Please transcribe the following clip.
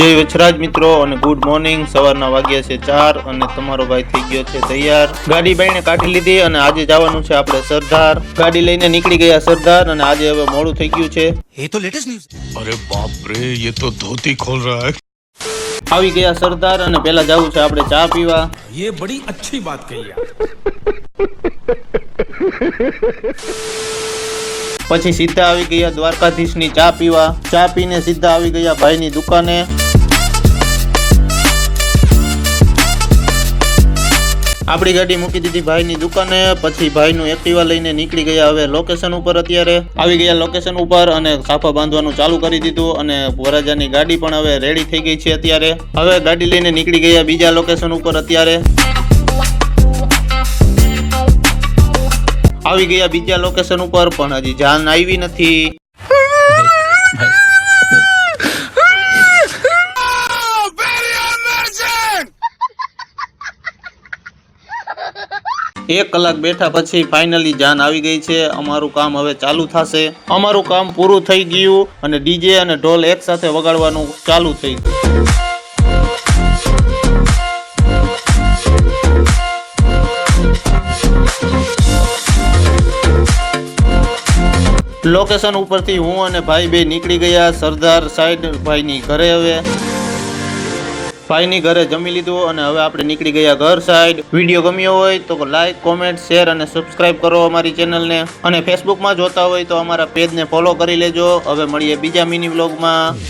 જય વછરાજ મિત્રો અને ગુડ મોર્નિંગ સવારના વાગ્યા છે ચાર અને તમારો ભાઈ થઈ ગયો છે તૈયાર. ગાડી બાઈને કાઢી લીધી અને આજે જવાનું છે આપણે સરદાર. ગાડી લઈને નીકળી ગયા સરદાર અને આજે હવે મોડું થઈ ગયું છે. એ તો લેટેસ્ટ ન્યૂઝ અરે બાપ રે એ તો ધોતી ખોલ રહા હે. આવી ગયા સરદાર અને પેલા જવું છે આપણે ચા પીવા. એ બડી અચ્છી વાત કહી પછી સીધા આવી ગયા દ્વારકાધીશની ચા પીવા. ચા પીને સીધા આવી ગયા ભાઈની દુકાને. આપણી ગાડી મૂકી દીધી ભાઈની દુકાને, પછી ભાઈનું એક્ટિવા લઈને નીકળી ગયા હવે લોકેશન ઉપર અત્યારે. આવી ગયા લોકેશન ઉપર અને સાફા બાંધવાનું ચાલુ કરી દીધું અને વરાજાની ગાડી પણ હવે રેડી થઈ ગઈ છે અત્યારે. હવે ગાડી લઈને નીકળી ગયા બીજા લોકેશન ઉપર અત્યારે. આવી ગયા બીજા લોકેશન ઉપર, પણ હજી જાન આવી નથી. એક કલાક બેઠા પછી ફાઇનલી જાન આવી ગઈ છે. અમારું કામ હવે ચાલુ થશે. અમારું કામ પૂરું થઈ ગયું અને ડીજે અને ઢોલ એક સાથે વગાડવાનું ચાલુ થઈ ગયું. લોકેશન ઉપરથી હું અને ભાઈ બે નીકળી ગયા. સરદાર સાઈડ ભાઈની ઘરે હવે. ભાઈની ઘરે જમી લીધું અને હવે આપણે નીકળી ગયા ઘર સાઈડ વીડિયો ગમ્યો હોય તો લાઈક કોમેન્ટ શેર અને સબસ્ક્રાઇબ કરો અમારી ચેનલને અને ફેસબુકમાં જોતા હોય તો અમારા પેજને ફોલો કરી લેજો. હવે મળીએ બીજા મિની વ્લોગમાં